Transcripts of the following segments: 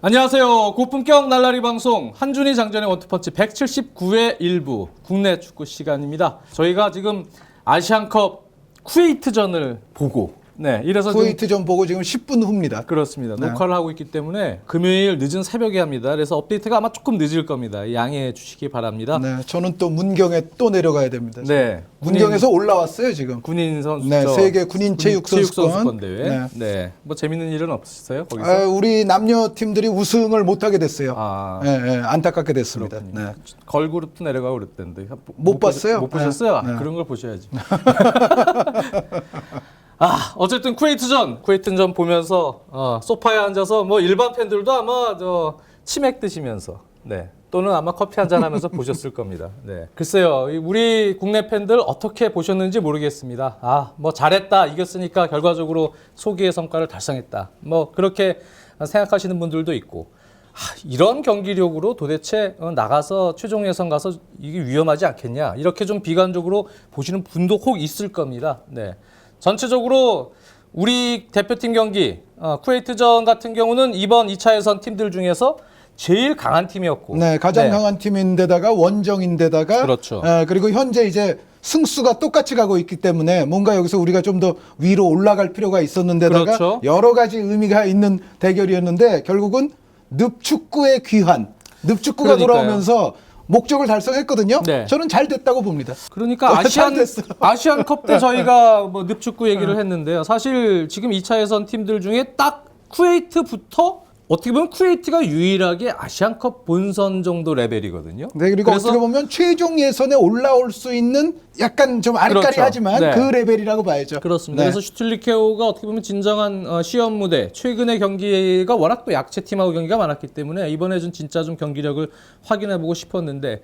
안녕하세요. 고품격 날라리 방송 한준희 장전의 원투펀치 179회 일부 국내 축구 시간입니다. 저희가 지금 아시안컵 쿠웨이트전을 보고 네 이래서 좀 쿠웨이트전 보고 지금 10분 후입니다. 그렇습니다. 네. 녹화를 하고 있기 때문에 금요일 늦은 새벽에 합니다. 그래서 업데이트가 아마 조금 늦을 겁니다. 양해해 주시기 바랍니다. 네, 저는 또 문경에 또 내려가야 됩니다. 네. 문경에서 올라왔어요 지금. 군인 선수 네, 세계 군인 체육 선수권. 대회. 네. 네. 뭐 재밌는 일은 없으세요? 거기서? 아, 우리 남녀 팀들이 우승을 못하게 됐어요. 아. 네, 네, 안타깝게 됐습니다. 그렇군요. 네. 걸그룹도 내려가고 그랬던데 못 봤어요? 못 보셨어요? 아, 네. 네. 그런 걸 보셔야지. 아 어쨌든 쿠웨이트전 쿠웨이트전 보면서 어, 소파에 앉아서 뭐 일반 팬들도 아마 저 치맥 드시면서 네 또는 아마 커피 한잔 하면서 보셨을 겁니다. 네 글쎄요 이 우리 국내 팬들 어떻게 보셨는지 모르겠습니다. 아 뭐 잘했다 이겼으니까 결과적으로 소기의 성과를 달성했다 뭐 그렇게 생각하시는 분들도 있고 아, 이런 경기력으로 도대체 어, 나가서 최종 예선 가서 이게 위험하지 않겠냐 이렇게 좀 비관적으로 보시는 분도 혹 있을 겁니다. 네. 전체적으로 우리 대표팀 경기 어, 쿠웨이트전 같은 경우는 이번 2차 예선 팀들 중에서 제일 강한 팀이었고 네, 가장 네. 강한 팀인데다가 원정인데다가 그렇죠. 에, 그리고 현재 이제 승수가 똑같이 가고 있기 때문에 뭔가 여기서 우리가 좀 더 위로 올라갈 필요가 있었는데다가 그렇죠. 여러 가지 의미가 있는 대결이었는데 결국은 늪축구의 귀환, 늪축구가 그러니까요. 돌아오면서 목적을 달성했거든요. 네. 저는 잘 됐다고 봅니다. 그러니까 어, 아시안. 아시안컵 때 저희가 뭐 늪축구 얘기를 했는데요. 사실 지금 2차 예선 팀들 중에 딱 쿠웨이트부터 어떻게 보면 쿠웨이트가 유일하게 아시안컵 본선 정도 레벨이거든요. 네, 그리고 그래서 어떻게 보면 최종 예선에 올라올 수 있는 약간 좀 아리까리하지만 그렇죠. 그 네. 레벨이라고 봐야죠. 그렇습니다. 네. 그래서 슈틸리케오가 어떻게 보면 진정한 어, 시험 무대, 최근의 경기가 워낙 또 약체 팀하고 경기가 많았기 때문에 이번에 좀 진짜 좀 경기력을 확인해 보고 싶었는데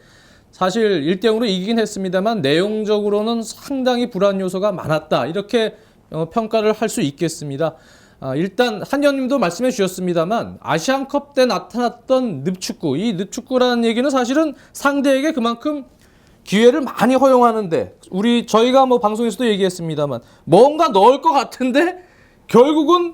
사실 1대 0으로 이기긴 했습니다만 내용적으로는 상당히 불안 요소가 많았다 이렇게 어, 평가를 할 수 있겠습니다. 아, 일단 한현님도 말씀해 주셨습니다만 아시안컵 때 나타났던 늪축구, 이 늪축구라는 얘기는 사실은 상대에게 그만큼 기회를 많이 허용하는데 우리 저희가 뭐 방송에서도 얘기했습니다만 뭔가 넣을 것 같은데 결국은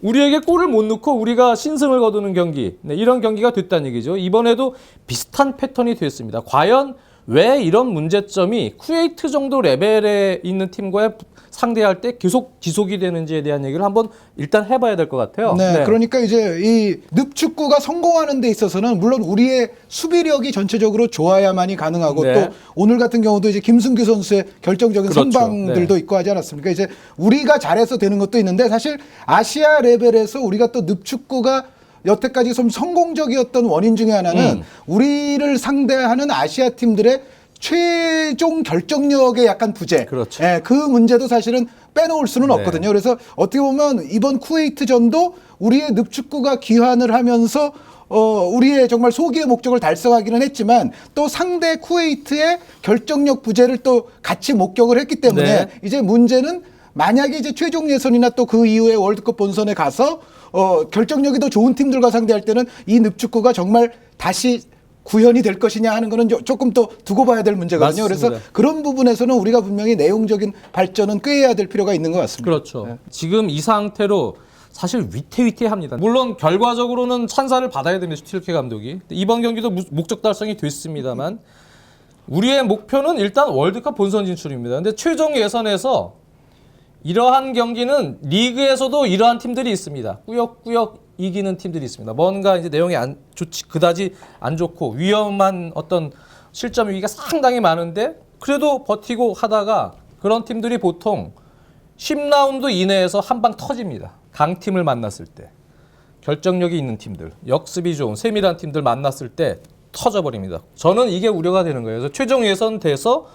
우리에게 골을 못 넣고 우리가 신승을 거두는 경기 네, 이런 경기가 됐다는 얘기죠. 이번에도 비슷한 패턴이 됐습니다. 과연 왜 이런 문제점이 쿠웨이트 정도 레벨에 있는 팀과 상대할 때 계속 지속이 되는지에 대한 얘기를 한번 일단 해봐야 될 것 같아요. 네, 그러니까 이제 이 늪축구가 성공하는 데 있어서는 물론 우리의 수비력이 전체적으로 좋아야만이 가능하고 네. 또 오늘 같은 경우도 이제 김승규 선수의 결정적인 그렇죠. 선방들도 네. 있고 하지 않았습니까? 이제 우리가 잘해서 되는 것도 있는데 사실 아시아 레벨에서 우리가 또 늪축구가 여태까지 좀 성공적이었던 원인 중에 하나는 음. 우리를 상대하는 아시아 팀들의 최종 결정력의 약간 부재. 그렇죠. 예, 그 문제도 사실은 빼놓을 수는 네. 없거든요. 그래서 어떻게 보면 이번 쿠웨이트전도 우리의 늪축구가 귀환을 하면서 어, 우리의 정말 소기의 목적을 달성하기는 했지만 또 상대 쿠웨이트의 결정력 부재를 또 같이 목격을 했기 때문에 네. 이제 문제는 만약에 이제 최종 예선이나 또 그 이후에 월드컵 본선에 가서 어, 결정력이 더 좋은 팀들과 상대할 때는 이 늪축구가 정말 다시 구현이 될 것이냐 하는 거는 조- 조금 또 두고 봐야 될 문제거든요. 맞습니다. 그래서 그런 부분에서는 우리가 분명히 내용적인 발전은 꾀해야 될 필요가 있는 것 같습니다. 그렇죠. 지금 이 상태로 사실 위태위태합니다. 물론 결과적으로는 찬사를 받아야 됩니다. 슈틸케 감독이. 이번 경기도 무- 목적 달성이 됐습니다만 우리의 목표는 일단 월드컵 본선 진출입니다. 근데 최종 예선에서 이러한 경기는 리그에서도 이러한 팀들이 있습니다. 꾸역꾸역 이기는 팀들이 있습니다. 뭔가 이제 내용이 안 좋지 그다지 안 좋고 위험한 어떤 실점 위기가 상당히 많은데 그래도 버티고 하다가 그런 팀들이 보통 10라운드 이내에서 한 방 터집니다. 강팀을 만났을 때. 결정력이 있는 팀들, 역습이 좋은 세밀한 팀들 만났을 때 터져버립니다. 저는 이게 우려가 되는 거예요. 그래서 최종 예선 돼서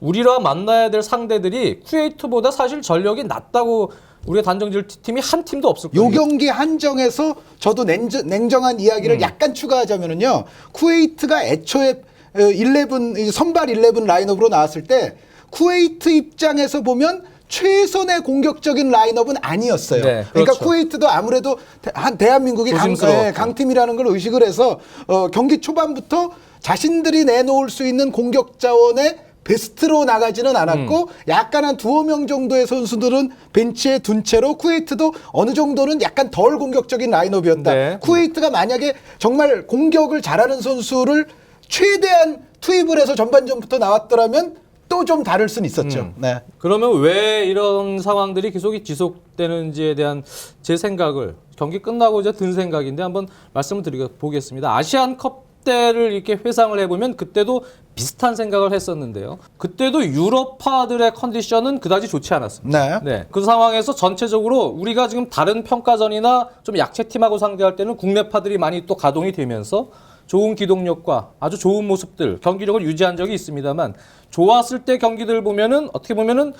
우리와 만나야 될 상대들이 쿠웨이트보다 사실 전력이 낮다고 우리가 단정지을 팀이 한 팀도 없을 거예요. 요 경기 한정에서 저도 냉정, 냉정 한 이야기를 음. 약간 추가하자면은요. 쿠웨이트가 애초에 어, 11이 선발 11 라인업으로 나왔을 때 쿠웨이트 입장에서 보면 최선의 공격적인 라인업은 아니었어요. 네, 그러니까 그렇죠. 쿠웨이트도 아무래도 대- 한 대한민국이 강, 조심스러웠죠. 예, 강팀이라는 걸 의식을 해서 어, 경기 초반부터 자신들이 내놓을 수 있는 공격 자원의 베스트로 나가지는 않았고 음. 약간 한 두어 명 정도의 선수들은 벤치에 둔 채로 쿠웨이트도 어느 정도는 약간 덜 공격적인 라인업이었다. 네. 쿠웨이트가 만약에 정말 공격을 잘하는 선수를 최대한 투입을 해서 전반전부터 나왔더라면 또 좀 다를 수는 있었죠. 음. 네. 그러면 왜 이런 상황들이 계속 지속되는지에 대한 제 생각을 경기 끝나고 이제 든 생각인데 한번 말씀을 드리겠 보겠습니다. 아시안컵 때를 이렇게 회상을 해보면 그때도 비슷한 생각을 했었는데요. 그때도 유럽파들의 컨디션은 그다지 좋지 않았습니다. 네. 네. 그 상황에서 전체적으로 우리가 지금 다른 평가전이나 좀 약체 팀하고 상대할 때는 국내파들이 많이 또 가동이 되면서 좋은 기동력과 아주 좋은 모습들, 경기력을 유지한 적이 있습니다만 좋았을 때 경기들 보면은 어떻게 보면은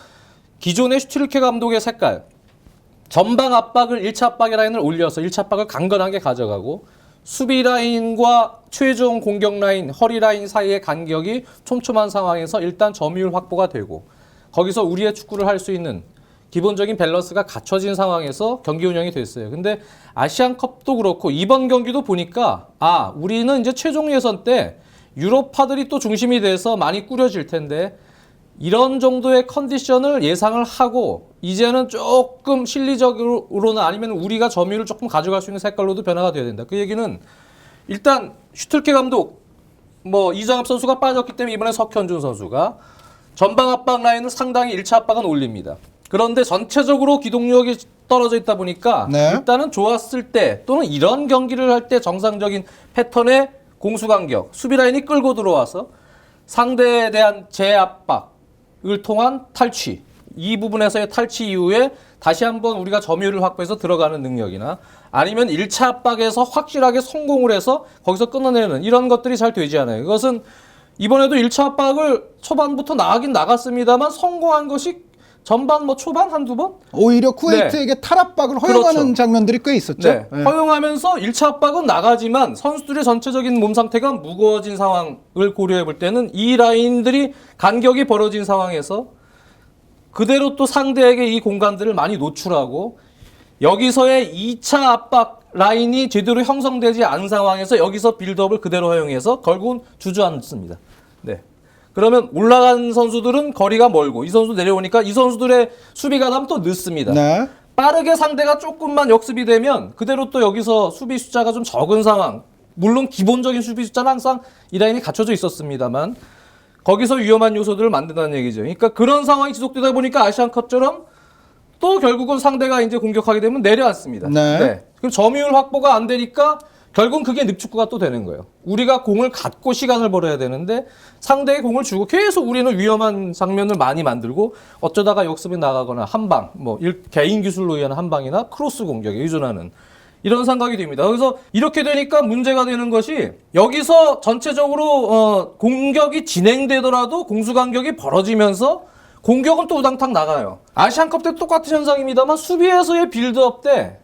기존의 슈틸케 감독의 색깔 전방 압박을 1차 압박의 라인을 올려서 1차 압박을 강건하게 가져가고 수비 라인과 최종 공격 라인, 허리 라인 사이의 간격이 촘촘한 상황에서 일단 점유율 확보가 되고 거기서 우리의 축구를 할 수 있는 기본적인 밸런스가 갖춰진 상황에서 경기 운영이 됐어요. 근데 아시안컵도 그렇고 이번 경기도 보니까 아, 우리는 이제 최종 예선 때 유럽파들이 또 중심이 돼서 많이 꾸려질 텐데 이런 정도의 컨디션을 예상을 하고 이제는 조금 실리적으로는 아니면 우리가 점유율을 조금 가져갈 수 있는 색깔로도 변화가 돼야 된다. 그 얘기는 일단 슈틀케 감독 뭐 이정엽 선수가 빠졌기 때문에 이번에 석현준 선수가 전방 압박 라인을 상당히 1차 압박은 올립니다. 그런데 전체적으로 기동력이 떨어져 있다 보니까 네. 일단은 좋았을 때 또는 이런 경기를 할 때 정상적인 패턴의 공수 간격, 수비 라인이 끌고 들어와서 상대에 대한 재압박 을 통한 탈취. 이 부분에서의 탈취 이후에 다시 한번 우리가 점유율을 확보해서 들어가는 능력이나 아니면 1차 압박에서 확실하게 성공을 해서 거기서 끊어내는 이런 것들이 잘 되지 않아요. 이것은 이번에도 1차 압박을 초반부터 나가긴 나갔습니다만 성공한 것이 전반 뭐 초반 한두 번? 오히려 쿠웨이트에게 탈압박을 허용하는 네. 그렇죠. 장면들이 꽤 있었죠. 네. 네. 허용하면서 1차 압박은 나가지만 선수들의 전체적인 몸 상태가 무거워진 상황을 고려해 볼 때는 이 라인들이 간격이 벌어진 상황에서 그대로 또 상대에게 이 공간들을 많이 노출하고 여기서의 2차 압박 라인이 제대로 형성되지 않은 상황에서 여기서 빌드업을 그대로 허용해서 결국은 주저앉습니다. 네. 그러면 올라간 선수들은 거리가 멀고 이 선수 내려오니까 이 선수들의 수비 가담 또 늦습니다. 네. 빠르게 상대가 조금만 역습이 되면 그대로 또 여기서 수비 숫자가 좀 적은 상황. 물론 기본적인 수비 숫자는 항상 이 라인이 갖춰져 있었습니다만 거기서 위험한 요소들을 만든다는 얘기죠. 그러니까 그런 상황이 지속되다 보니까 아시안컵처럼 또 결국은 상대가 이제 공격하게 되면 내려앉습니다. 네. 그럼 점유율 확보가 안 되니까 결국은 그게 늪축구가 또 되는 거예요. 우리가 공을 갖고 시간을 벌어야 되는데 상대의 공을 주고 계속 우리는 위험한 장면을 많이 만들고 어쩌다가 역습이 나가거나 한방, 뭐 일- 개인 기술로 의한 한방이나 크로스 공격에 의존하는 이런 생각이 됩니다. 그래서 이렇게 되니까 문제가 되는 것이 여기서 전체적으로 어, 공격이 진행되더라도 공수 간격이 벌어지면서 공격은 또 우당탕 나가요. 아시안컵 때 똑같은 현상입니다만 수비에서의 빌드업 때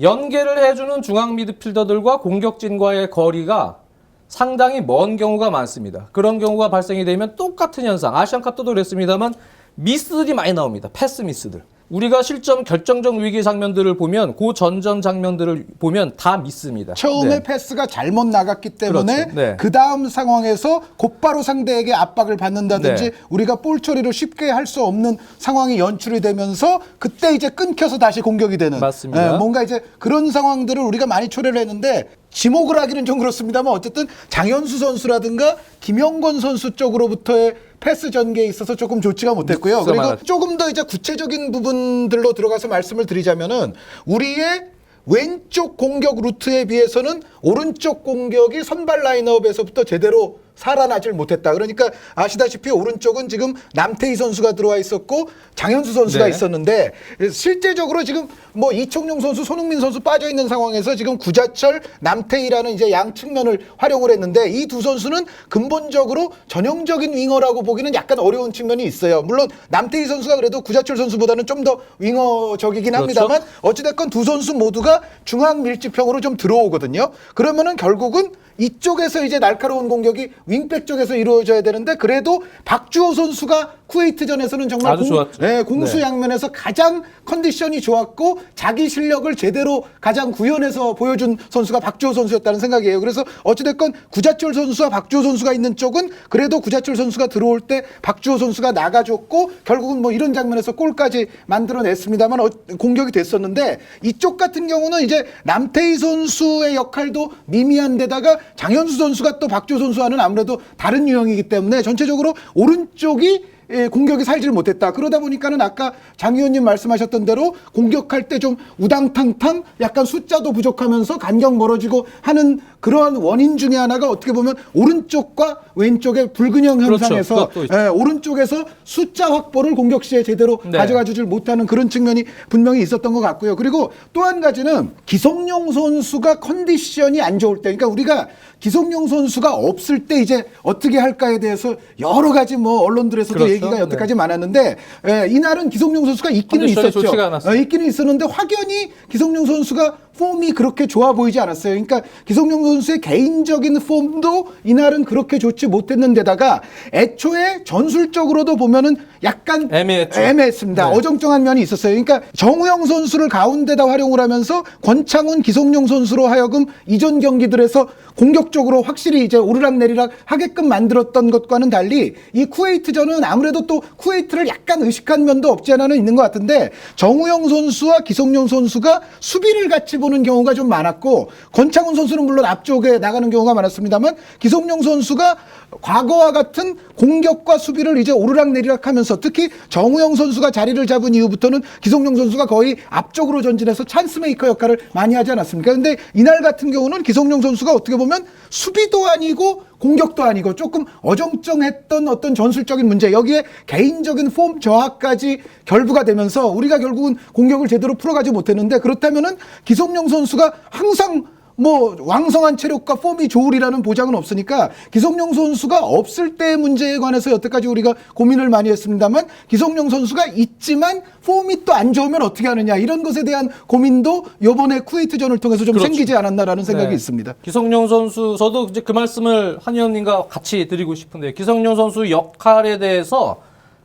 연계를 해주는 중앙 미드필더들과 공격진과의 거리가 상당히 먼 경우가 많습니다. 그런 경우가 발생이 되면 똑같은 현상, 아시안컵 때도 그랬습니다만 미스들이 많이 나옵니다. 패스 미스들. 우리가 실점 결정적 위기 장면들을 보면 그 전전 장면들을 보면 다 미스입니다. 처음에 네. 패스가 잘못 나갔기 때문에 그렇죠. 네. 그 다음 상황에서 곧바로 상대에게 압박을 받는다든지 네. 우리가 볼 처리를 쉽게 할 수 없는 상황이 연출이 되면서 그때 이제 끊겨서 다시 공격이 되는 맞습니다. 예, 뭔가 이제 그런 상황들을 우리가 많이 초래를 했는데 지목을 하기는 좀 그렇습니다만 어쨌든 장현수 선수라든가 김영권 선수 쪽으로부터의 패스 전개에 있어서 조금 좋지가 못했고요. 그리고 많았죠. 조금 더 이제 구체적인 부분들로 들어가서 말씀을 드리자면은 우리의 왼쪽 공격 루트에 비해서는 오른쪽 공격이 선발 라인업에서부터 제대로 살아나질 못했다. 그러니까 아시다시피 오른쪽은 지금 남태희 선수가 들어와 있었고 장현수 선수가 네. 있었는데 실제적으로 지금 뭐 이청용 선수, 손흥민 선수 빠져 있는 상황에서 지금 구자철, 남태희라는 이제 양 측면을 활용을 했는데 이 두 선수는 근본적으로 전형적인 윙어라고 보기는 약간 어려운 측면이 있어요. 물론 남태희 선수가 그래도 구자철 선수보다는 좀 더 윙어적이긴 그렇죠. 합니다만 어찌됐건 두 선수 모두가 중앙 밀집형으로 좀 들어오거든요. 그러면은 결국은 이쪽에서 이제 날카로운 공격이 윙백 쪽에서 이루어져야 되는데 그래도 박주호 선수가 쿠웨이트전에서는 정말 좋았죠. 예, 공수 네. 양면에서 가장 컨디션이 좋았고 자기 실력을 제대로 가장 구현해서 보여준 선수가 박주호 선수였다는 생각이에요. 그래서 어찌됐건 구자철 선수와 박주호 선수가 있는 쪽은 그래도 구자철 선수가 들어올 때 박주호 선수가 나가줬고 결국은 뭐 이런 장면에서 골까지 만들어냈습니다만 어, 공격이 됐었는데 이쪽 같은 경우는 이제 남태희 선수의 역할도 미미한 데다가 장현수 선수가 또 박주호 선수와는 아무래도 다른 유형이기 때문에 전체적으로 오른쪽이 예, 공격이 살지를 못했다. 그러다 보니까는 아까 장 의원님 말씀하셨던 대로 공격할 때 좀 우당탕탕 약간 숫자도 부족하면서 간격 멀어지고 하는 그러한 원인 중에 하나가 어떻게 보면 오른쪽과 왼쪽의 불균형 그렇죠. 현상에서 있죠. 예, 오른쪽에서 숫자 확보를 공격 시에 제대로 네. 가져가 주질 못하는 그런 측면이 분명히 있었던 것 같고요. 그리고 또 한 가지는 기성용 선수가 컨디션이 안 좋을 때, 그러니까 우리가 기성용 선수가 없을 때 이제 어떻게 할까에 대해서 여러 가지 뭐 언론들에서도 그렇죠. 얘기가 여태까지 많았는데 예, 이날은 기성용 선수가 있기는 있었죠. 어, 있기는 있었는데 확연히 기성용 선수가 폼이 그렇게 좋아 보이지 않았어요. 그러니까 기성용 선수의 개인적인 폼도 이날은 그렇게 좋지 못했는데다가 애초에 전술적으로도 보면은 약간 애매했죠. 애매했습니다. 네. 어정쩡한 면이 있었어요. 그러니까 정우영 선수를 가운데다 활용을 하면서 권창훈, 기성용 선수로 하여금 이전 경기들에서 공격적으로 확실히 이제 오르락내리락 하게끔 만들었던 것과는 달리 이 쿠웨이트전은 아무래도 또 쿠웨이트를 약간 의식한 면도 없지 않아는 있는 것 같은데 정우영 선수와 기성용 선수가 수비를 같이 보는 경우가 좀 많았고 권창훈 선수는 물론 앞쪽에 나가는 경우가 많았습니다만 기성용 선수가 과거와 같은 공격과 수비를 이제 오르락내리락 하면서 특히 정우영 선수가 자리를 잡은 이후부터는 기성용 선수가 거의 앞쪽으로 전진해서 찬스메이커 역할을 많이 하지 않았습니까? 근데 이날 같은 경우는 기성용 선수가 어떻게 보면 수비도 아니고 공격도 아니고 조금 어정쩡했던 어떤 전술적인 문제. 여기에 개인적인 폼 저하까지 결부가 되면서 우리가 결국은 공격을 제대로 풀어가지 못했는데 그렇다면은 기성용 선수가 항상 뭐 왕성한 체력과 폼이 좋으리라는 보장은 없으니까 기성용 선수가 없을 때의 문제에 관해서 여태까지 우리가 고민을 많이 했습니다만 기성용 선수가 있지만 폼이 또 안 좋으면 어떻게 하느냐 이런 것에 대한 고민도 요번에 쿠웨이트전을 통해서 좀 그렇죠. 생기지 않았나라는 생각이 네. 있습니다. 기성용 선수 저도 이제 그 말씀을 한 의원님과 같이 드리고 싶은데 기성용 선수 역할에 대해서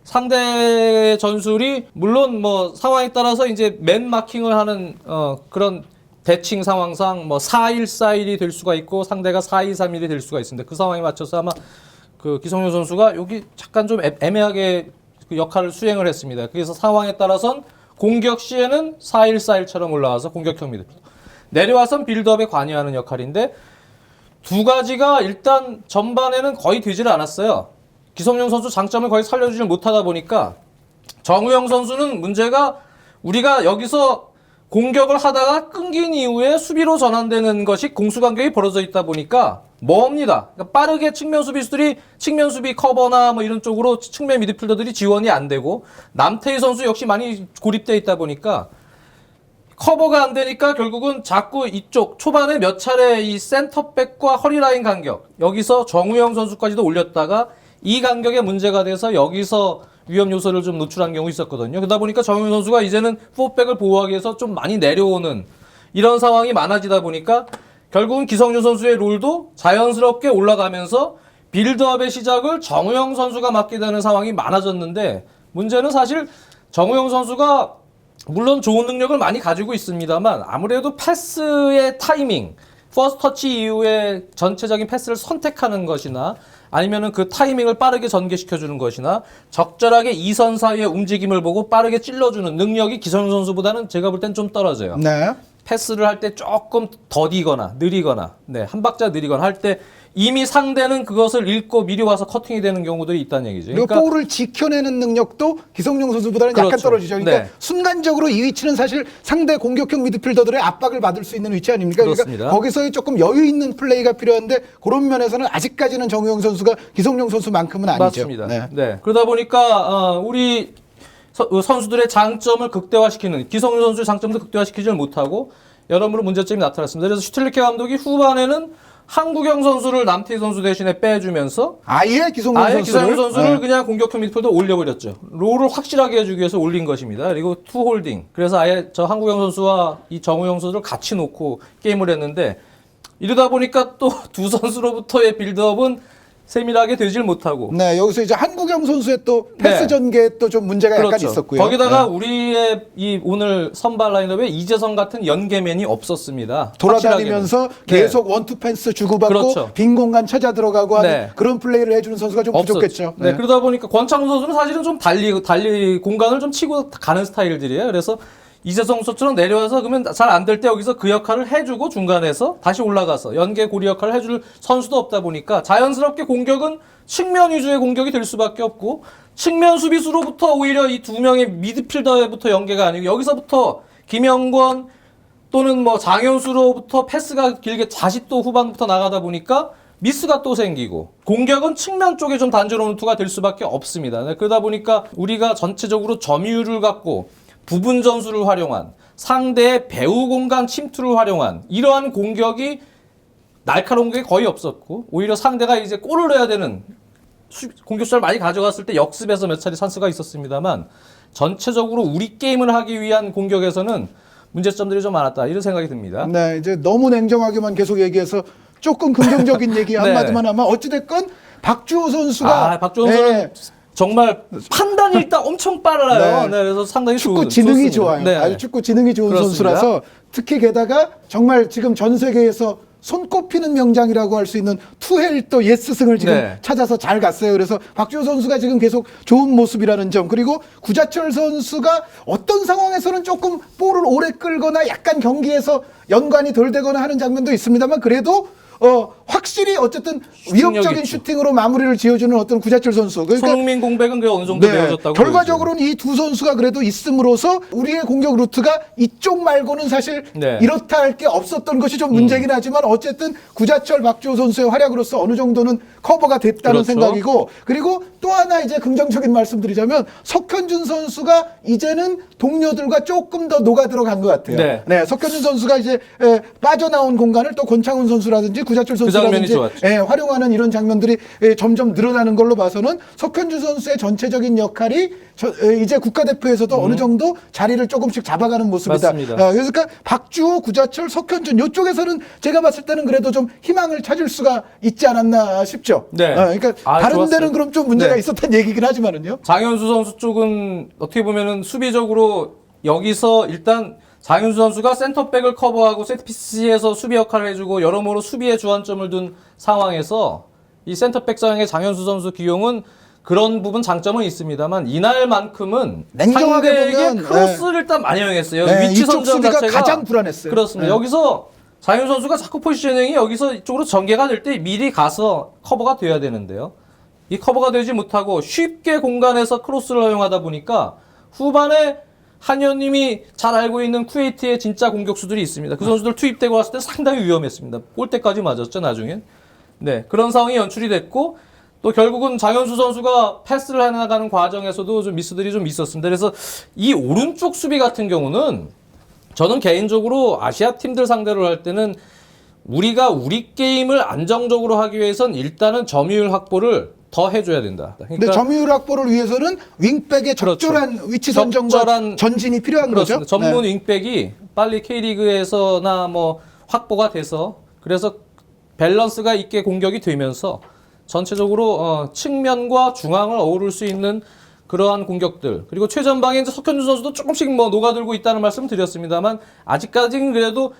상대 전술이 물론 뭐 상황에 따라서 이제 맨 마킹을 하는 어 그런 대칭 상황상 뭐 4-1-4-1이 될 수가 있고 상대가 4-2-3-1이 될 수가 있습니다. 그 상황에 맞춰서 아마 그 기성용 선수가 여기 잠깐 좀 애- 애매하게 그 역할을 수행을 했습니다. 그래서 상황에 따라선 공격 시에는 4-1-4-1처럼 올라와서 공격형 미드 내려와선 빌드업에 관여하는 역할인데 두 가지가 일단 전반에는 거의 되질 않았어요. 기성용 선수 장점을 거의 살려주질 못하다 보니까 정우영 선수는 문제가 우리가 여기서 공격을 하다가 끊긴 이후에 수비로 전환되는 것이 공수 간격이 벌어져 있다 보니까 멉니다. 그러니까 빠르게 측면 수비수들이 측면 수비 커버나 뭐 이런 쪽으로 측면 미드필더들이 지원이 안 되고 남태희 선수 역시 많이 고립돼 있다 보니까 커버가 안 되니까 결국은 자꾸 이쪽 초반에 몇 차례 이 센터백과 허리라인 간격 여기서 정우영 선수까지도 올렸다가 이 간격에 문제가 돼서 여기서 위험 요소를 좀 노출한 경우 있었거든요. 그러다 보니까 정우영 선수가 이제는 포백을 보호하기 위해서 좀 많이 내려오는 이런 상황이 많아지다 보니까 결국은 기성용 선수의 롤도 자연스럽게 올라가면서 빌드업의 시작을 정우영 선수가 맡게 되는 상황이 많아졌는데 문제는 사실 정우영 선수가 물론 좋은 능력을 많이 가지고 있습니다만 아무래도 패스의 타이밍, 퍼스트 터치 이후에 전체적인 패스를 선택하는 것이나 아니면은 그 타이밍을 빠르게 전개시켜 주는 것이나 적절하게 이선 사이의 움직임을 보고 빠르게 찔러 주는 능력이 기성 선수보다는 제가 볼 땐 좀 떨어져요. 네. 패스를 할 때 조금 더디거나 느리거나 네, 한 박자 느리거나 할 때 이미 상대는 그것을 읽고 미리 와서 커팅이 되는 경우들이 있다는 얘기죠. 그리고 볼을 지켜내는 능력도 기성용 선수보다는 약간 그렇죠. 떨어지죠. 그러니까 네. 순간적으로 이 위치는 사실 상대 공격형 미드필더들의 압박을 받을 수 있는 위치 아닙니까? 그렇습니다. 그러니까 거기서의 조금 여유 있는 플레이가 필요한데 그런 면에서는 아직까지는 정우영 선수가 기성용 선수만큼은 아니죠. 맞습니다. 네. 네. 그러다 보니까 어, 우리 서- 어, 선수들의 장점을 극대화시키는 기성용 선수의 장점도 극대화시키지 못하고 여러모로 문제점이 나타났습니다. 그래서 슈틸리케 감독이 후반에는 한국영 선수를 남태희 선수 대신에 빼주면서 아예 기성용 아예 선수를 기성용 선수를 네. 그냥 공격형 미드필더 올려버렸죠. 롤을 확실하게 해주기 위해서 올린 것입니다. 그리고 투 홀딩. 그래서 아예 저 한국영 선수와 이 정우영 선수를 같이 놓고 게임을 했는데 이러다 보니까 또 두 선수로부터의 빌드업은 세밀하게 되질 못하고 네, 여기서 이제 한국영 선수의 또 패스 네. 전개에 또 좀 문제가 약간 있었고요. 거기다가 네. 우리의 이 오늘 선발 라인업에 이재성 같은 연계맨이 없었습니다. 돌아다니면서 확실하게는. 네. 계속 원투 패스 주고받고 그렇죠. 빈 공간 찾아 들어가고 하는 네. 그런 플레이를 해주는 선수가 좀 없었죠. 부족했죠. 네. 그러다 보니까 권창훈 선수는 사실은 좀 달리 달리 공간을 좀 치고 가는 스타일들이에요. 그래서 이재성 선수처럼 내려와서 그러면 잘 안 될 때 여기서 그 역할을 해주고 중간에서 다시 올라가서 연계 고리 역할을 해줄 선수도 없다 보니까 자연스럽게 공격은 측면 위주의 공격이 될 수밖에 없고 측면 수비수로부터 오히려 이 두 명의 미드필더부터 연계가 아니고 여기서부터 김영권 또는 뭐 장현수로부터 패스가 길게 다시 또 후반부터 나가다 보니까 미스가 또 생기고 공격은 측면 쪽에 좀 단조로운 투가 될 수밖에 없습니다. 네, 그러다 보니까 우리가 전체적으로 점유율을 갖고 부분 전술을 활용한 상대의 배후 공간 침투를 활용한 이러한 공격이 날카로운 게 거의 없었고 오히려 상대가 이제 골을 넣어야 되는 수- 공격수를 많이 가져갔을 때 역습에서 몇 차례 찬스가 있었습니다만 전체적으로 우리 게임을 하기 위한 공격에서는 문제점들이 좀 많았다 이런 생각이 듭니다. 네, 이제 너무 냉정하게만 계속 얘기해서 조금 긍정적인 얘기 네. 한마디만 하면 어찌됐건 박주호 선수가 아, 박주원 선수는 네, 정말 판단이 일단 엄청 빨라요. 네. 네. 그래서 상당히 축구 좋- 지능이 좋습니다. 좋아요. 네. 아주 축구 지능이 좋은 그렇습니다. 선수라서 특히 게다가 정말 지금 전 세계에서 손꼽히는 명장이라고 할 수 있는 투헬 또 예스승을 지금 네. 찾아서 잘 갔어요. 그래서 박주호 선수가 지금 계속 좋은 모습이라는 점 그리고 구자철 선수가 어떤 상황에서는 조금 볼을 오래 끌거나 약간 경기에서 연관이 덜 되거나 하는 장면도 있습니다만 그래도 어 확실히 어쨌든 위협적인 있죠. 슈팅으로 마무리를 지어주는 어떤 구자철 선수. 그러니까 손흥민 공백은 그 어느 정도 네, 메워졌다고 결과적으로는 이 두 선수가 그래도 있음으로써 우리의 공격 루트가 이쪽 말고는 사실 네. 음. 이렇다 할 게 없었던 것이 좀 문제긴 하지만 어쨌든 구자철 박주호 선수의 활약으로서 어느 정도는 커버가 됐다는 그렇죠. 생각이고 그리고 또 하나 이제 긍정적인 말씀드리자면 석현준 선수가 이제는 동료들과 조금 더 녹아 들어간 것 같아요. 네. 석현준 선수가 이제 에, 빠져나온 공간을 또 권창훈 선수라든지 구자철 그 선수라든지 좋았죠. 예, 활용하는 이런 장면들이 예, 점점 늘어나는 걸로 봐서는 석현주 선수의 전체적인 역할이 저, 예, 이제 국가대표에서도 어느 정도 자리를 조금씩 잡아가는 모습이다. 음. 맞습니다. 어, 그래서 그러니까 박주호, 구자철, 석현준 이쪽에서는 제가 봤을 때는 그래도 좀 희망을 찾을 수가 있지 않았나 싶죠. 네. 어, 그러니까 아, 다른 좋았어요. 데는 그럼 좀 문제가 네. 있었던 얘기긴 하지만은요. 장현수 선수 쪽은 어떻게 보면은 수비적으로 여기서 일단 장현수 선수가 센터백을 커버하고 세트피스에서 수비 역할을 해주고 여러모로 수비에 주안점을 둔 상황에서 이 센터백 상의 장현수 선수 기용은 그런 부분 장점은 있습니다만 이날만큼은 상대에게 보면, 크로스를 일단 많이 이용했어요. 네, 위치 선정 자체가 가장 불안했어요. 그렇습니다. 네. 여기서 장현 선수가 자꾸 포지셔닝이 여기서 이쪽으로 전개가 될 때 미리 가서 커버가 돼야 되는데요. 이 커버가 되지 못하고 쉽게 공간에서 크로스를 허용하다 보니까 후반에 한현님이 잘 알고 있는 쿠웨이트의 진짜 공격수들이 있습니다. 그 선수들 투입되고 왔을 때 상당히 위험했습니다. 골대까지 맞았죠, 나중엔. 네, 그런 상황이 연출이 됐고 또 결국은 장현수 선수가 패스를 해나가는 과정에서도 좀 미스들이 좀 있었습니다. 그래서 이 오른쪽 수비 같은 경우는 저는 개인적으로 아시아 팀들 상대로 할 때는 우리가 우리 게임을 안정적으로 하기 위해선 일단은 점유율 확보를 더 해줘야 된다. 근데 그러니까 점유율 확보를 위해서는 윙백의 그렇죠. 적절한 위치 선정과 적절한- 전진이 필요한 그렇습니다. 거죠. 전문 네. 윙백이 빨리 K리그에서나 뭐 확보가 돼서 그래서 밸런스가 있게 공격이 되면서 전체적으로 어, 측면과 중앙을 어우를 수 있는 그러한 공격들 그리고 최전방에 이제 석현준 선수도 조금씩 뭐 녹아들고 있다는 말씀 드렸습니다만 아직까지는 그래도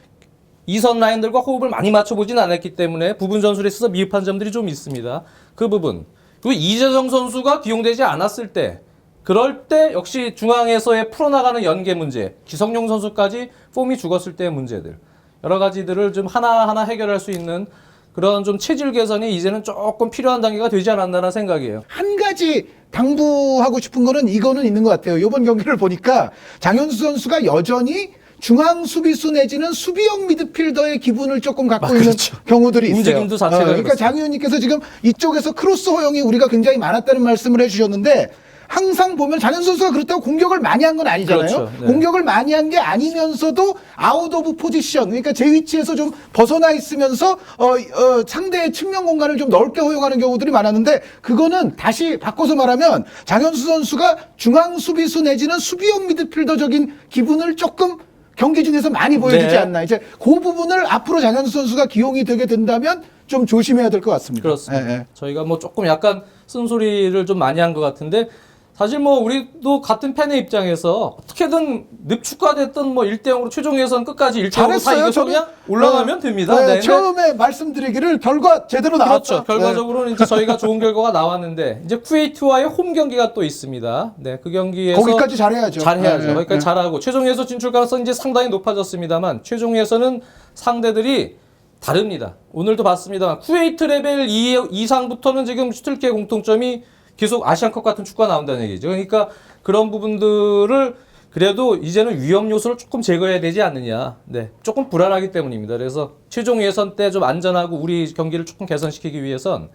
이선 라인들과 호흡을 많이 맞춰보진 않았기 때문에 부분 전술에 있어서 미흡한 점들이 좀 있습니다. 그 부분. 그리고 이재성 선수가 기용되지 않았을 때, 그럴 때 역시 중앙에서의 풀어나가는 연계 문제, 기성용 선수까지 폼이 죽었을 때의 문제들, 여러 가지들을 좀 하나하나 해결할 수 있는 그런 좀 체질 개선이 이제는 조금 필요한 단계가 되지 않았나라는 생각이에요. 한 가지 당부하고 싶은 거는 이거는 있는 것 같아요. 이번 경기를 보니까 장현수 선수가 여전히 중앙 수비수 내지는 수비형 미드필더의 기분을 조금 갖고 아, 있는 그렇죠. 경우들이 있어요. 움직임도 자체가 그러니까 그렇습니다. 장 의원님께서 지금 이쪽에서 크로스 허용이 우리가 굉장히 많았다는 말씀을 해주셨는데 항상 보면 장현수 선수가 그렇다고 공격을 많이 한 건 아니잖아요. 그렇죠. 네. 공격을 많이 한 게 아니면서도 아웃 오브 포지션 그러니까 제 위치에서 좀 벗어나 있으면서 어, 어, 상대의 측면 공간을 좀 넓게 허용하는 경우들이 많았는데 그거는 다시 바꿔서 말하면 장현수 선수가 중앙 수비수 내지는 수비형 미드필더적인 기분을 조금 경기 중에서 많이 보여주지 네. 않나. 이제 그 부분을 앞으로 장현수 선수가 기용이 되게 된다면 좀 조심해야 될 것 같습니다. 그렇습니다. 예, 예. 저희가 뭐 조금 약간 쓴소리를 좀 많이 한 것 같은데 사실 뭐 우리도 같은 팬의 입장에서 어떻게든 늪축가 됐던 뭐 1대 0으로 최종 예선 끝까지 1대 0으로 다. 이겨서 그냥 올라가면 어, 됩니다. 네, 네, 처음에 말씀드리기를 결과 제대로 나왔죠. 그렇죠. 결과적으로는 이제 저희가 좋은 결과가 나왔는데 이제 쿠웨이트와의 홈 경기가 또 있습니다. 네, 그 네. 경기에서 거기까지 잘해야죠. 잘해야죠. 네, 거기까지 네. 잘하고 최종 예선 진출 가능성이 이제 상당히 높아졌습니다만 최종 예선은 상대들이 다릅니다. 오늘도 봤습니다만 쿠웨이트 레벨 2 이상부터는 지금 슈틀케 공통점이 계속 아시안컵 같은 축구가 나온다는 얘기죠. 그러니까 그런 부분들을 그래도 이제는 위험 요소를 조금 제거해야 되지 않느냐. 네. 조금 불안하기 때문입니다. 그래서 최종 예선 때 좀 안전하고 우리 경기를 조금 개선시키기 위해선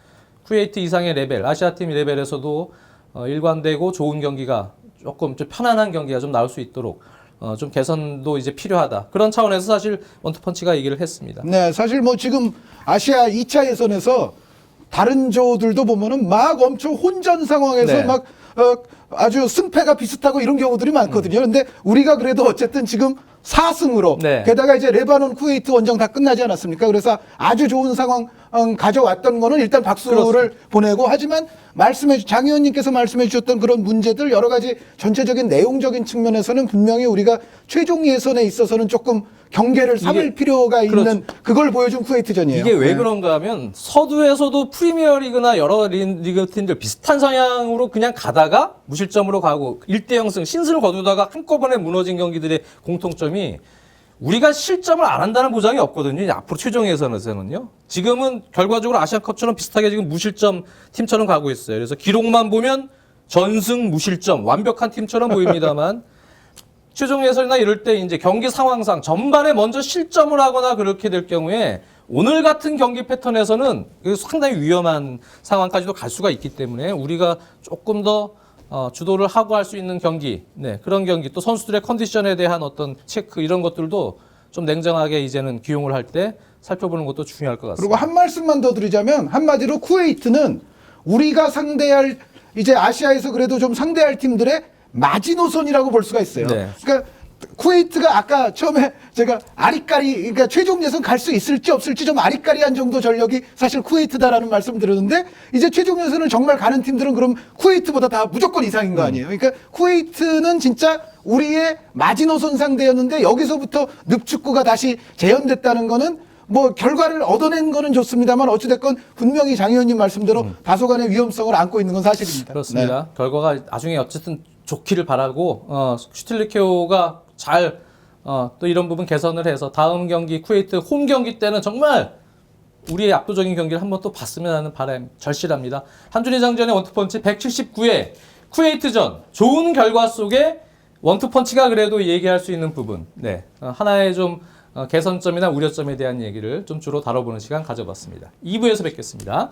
쿠웨이트 이상의 레벨, 아시아팀 레벨에서도 어, 일관되고 좋은 경기가 조금 좀 편안한 경기가 좀 나올 수 있도록 어, 좀 개선도 이제 필요하다. 그런 차원에서 사실 원투펀치가 얘기를 했습니다. 네, 사실 뭐 지금 아시아 2차 예선에서 다른 조들도 보면은 막 엄청 혼전 상황에서 네. 막 어, 아주 승패가 비슷하고 이런 경우들이 많거든요. 근데 우리가 그래도 어쨌든 지금 4승으로 네. 게다가 이제 레바논, 쿠웨이트 원정 다 끝나지 않았습니까? 그래서 아주 좋은 상황 음, 가져왔던 거는 일단 박수를 보내고 하지만 말씀해 주- 장 의원님께서 말씀해 주셨던 그런 문제들 여러 가지 전체적인 내용적인 측면에서는 분명히 우리가 최종 예선에 있어서는 조금 경계를 삼을 이게- 필요가 그렇죠. 있는 그걸 보여준 쿠웨이트전이에요. 이게 왜 네. 그런가 하면 서두에서도 프리미어 리그나 여러 리- 리그 팀들 비슷한 성향으로 그냥 가다 가 무실점으로 가고 1대 0승 신승을 거두다가 한꺼번에 무너진 경기들의 공통점이 우리가 실점을 안 한다는 보장이 없거든요. 앞으로 최종 예선에서는요. 지금은 결과적으로 아시아컵처럼 비슷하게 지금 무실점 팀처럼 가고 있어요. 그래서 기록만 보면 전승 무실점 완벽한 팀처럼 보입니다만 최종 예선이나 이럴 때 이제 경기 상황상 전반에 먼저 실점을 하거나 그렇게 될 경우에 오늘 같은 경기 패턴에서는 이거 상당히 위험한 상황까지도 갈 수가 있기 때문에 우리가 조금 더 어, 주도를 하고 할 수 있는 경기, 네, 그런 경기 또 선수들의 컨디션에 대한 어떤 체크 이런 것들도 좀 냉정하게 이제는 기용을 할 때 살펴보는 것도 중요할 것 그리고 같습니다. 한 말씀만 더 드리자면 한마디로 쿠웨이트는 우리가 상대할 이제 아시아에서 그래도 좀 상대할 팀들의 마지노선이라고 볼 수가 있어요. 네. 그러니까 쿠웨이트가 아까 처음에 제가 아리까리 그러니까 최종 예선 갈 수 있을지 없을지 좀 아리까리한 정도 전력이 사실 쿠웨이트다라는 말씀 드렸는데 이제 최종 예선을 정말 가는 팀들은 그럼 쿠웨이트보다 다 무조건 이상인 거 아니에요. 그러니까 쿠웨이트는 진짜 우리의 마지노선 상대였는데 여기서부터 늪축구가 다시 재현됐다는 거는 뭐 결과를 얻어낸 거는 좋습니다만 어찌됐건 분명히 장 의원님 말씀대로 다소간의 위험성을 안고 있는 건 사실입니다. 네. 그렇습니다. 결과가 나중에 어쨌든 좋기를 바라고 어, 슈틸리케오가 잘 어, 또 이런 부분 개선을 해서 다음 경기 쿠웨이트 홈 경기 때는 정말 우리의 압도적인 경기를 한번 또 봤으면 하는 바람 절실합니다. 한준희 장전의 원투펀치 179회 쿠웨이트전 좋은 결과 속에 원투펀치가 그래도 얘기할 수 있는 부분 네 어, 하나의 좀 어, 개선점이나 우려점에 대한 얘기를 좀 주로 다뤄보는 시간 가져봤습니다. 2부에서 뵙겠습니다.